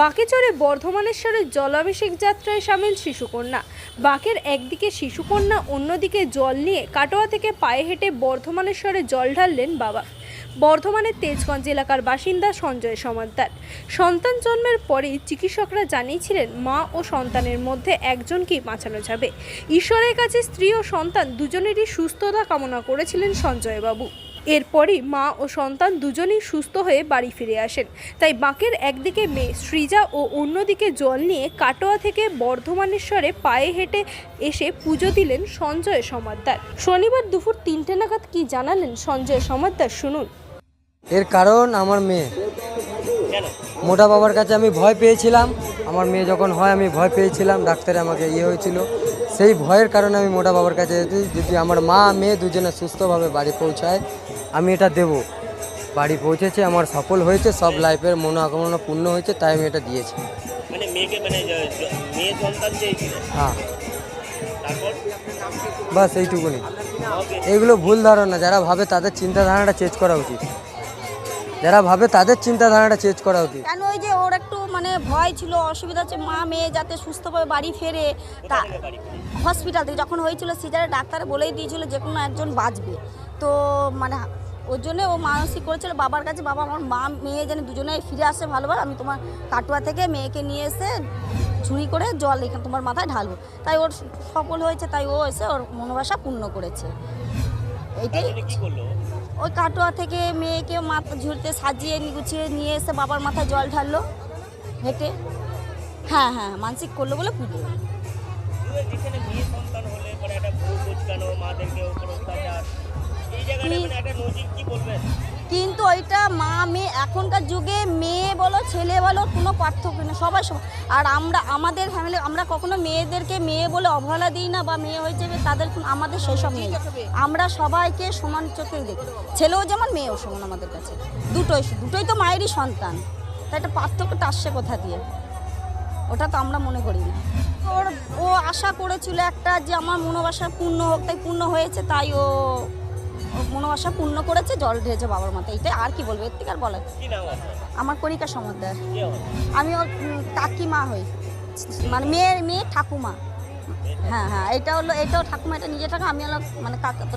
বাঁকেচরে বর্ধমানেশ্বরের জলাভিষেক যাত্রায় সামিল শিশুকন্যা। বাঁকের একদিকে শিশুকন্যা, অন্যদিকে জল নিয়ে কাটোয়া থেকে পায়ে হেঁটে বর্ধমানেশ্বরে জল ঢাললেন বাবা। বর্ধমানের তেজগঞ্জ এলাকার বাসিন্দা সঞ্জয় সমাদ্দার সন্তান জন্মের পরেই চিকিৎসকরা জানিয়েছিলেন, মা ও সন্তানের মধ্যে একজনকেই বাঁচানো যাবে। ঈশ্বরের কাছে স্ত্রী ও সন্তান দুজনেরই সুস্থতা কামনা করেছিলেন সঞ্জয়বাবু। এরপরই মা ও সন্তান দুজনেই সুস্থ হয়ে বাড়ি ফিরে আসেন। তাই বাঁকের একদিকে মেয়ে সৃজা ও অন্যদিকে জল নিয়ে কাটোয়া থেকে বর্ধমানেশ্বরে পায়ে হেঁটে এসে পুজো দিলেন সঞ্জয় সমাদ্দার। শনিবার দুপুর তিনটে নাগাদ কি জানালেন সঞ্জয় সমাদ্দার শুনুন। এর কারণ আমার মেয়ে। মোটা বাবার কাছে আমি ভয় পেয়েছিলাম। আমার মেয়ে যখন হয় আমি ভয় পেয়েছিলাম, ডাক্তারে আমাকে ইয়ে হয়েছিল। সেই ভয়ের কারণে আমি মোটা বাবার কাছে যেতে যদি আমার মা মেয়ে দুজনে সুস্থভাবে বাড়ি পৌঁছায় আমি এটা দেব। বাড়ি পৌঁছেছে আমার সফল হয়েছে সব লাইফের মনোকামনা পূর্ণ হয়েছে তাই আমি এটা দিয়েছি। মানে মেয়েকে মানে মেয়ে সন্তান হ্যাঁ। বাস এইটুকুনি। এগুলো ভুল ধারণা যারা ভাবে তাদের চিন্তাধারাটা চেঞ্জ করা উচিত। যারা ভাবে তাদের চিন্তাধারাটা চেঞ্জ করা উচিত। কেন ওই যে ওর একটু মানে ভয় ছিল, অসুবিধা হচ্ছে, মা মেয়ে যাতে সুস্থভাবে বাড়ি ফেরে, তা হসপিটাল থেকে যখন হয়েছিল সিজারে ডাক্তার বলেই দিয়েছিল যে কোনো একজন বাঁচবে। তো মানে ওর জন্য ও মানসিক করেছিল, বাবার কাছে, বাবা, আমার মা, মেয়ে যেন দুজনে ফিরে আসে ভালোভাবে, আমি তোমার কাটুয়া থেকে মেয়েকে নিয়ে এসে ঝুড়ি করে জল এখানে তোমার মাথায় ঢালবো। তাই ওর সফল হয়েছে, তাই ও এসে ওর মনোবাসা পূর্ণ করেছে। করল? ওই কাটোয়া থেকে মেয়েকে মাথা ঝুড়তে সাজিয়ে গুছিয়ে নিয়ে এসে বাবার মাথায় জল ঢাললো হেঁটে। হ্যাঁ হ্যাঁ মানসিক করল বলে পুজো। অত্যাচার এই জায়গাটা মানে একটা নজির কি বলবেন? কিন্তু ওইটা মা মেয়ে এখনকার যুগে মেয়ে বলো ছেলে বলো কোনো পার্থক্য না সবাই আর আমরা আমাদের ফ্যামিলি আমরা কখনো মেয়েদেরকে মেয়ে বলে অবহেলা দিই না বা মেয়ে হয়ে যাবে তাদের আমাদের সেসব নেই। আমরা সবাইকে সমান চোখে দেখি। ছেলেও যেমন মেয়েও সমান আমাদের কাছে। দুটোই দুটোই তো মায়েরই সন্তান। তাই একটা পার্থক্যটা আসছে কোথা দিয়ে? ওটা তো আমরা মনে করি না। ওর ও আশা করেছিল একটা যে আমার মনোবাসা পূর্ণ হোক তাই পূর্ণ হয়েছে তাই ও মনোবাসা পূর্ণ করেছে জল ঢেছে বাবার মতো এটা আর কি বলব এর থেকে আর বলার আপনার? আমার কণিকা সমদ্দার। আমি ওর কাকিমা হই। মানে মেয়ের মেয়ে ঠাকুমা। হ্যাঁ হ্যাঁ এটা হলো এটাও ঠাকুমা এটা নিজে ঠাকুমা আমি হলো মানে কাকা তো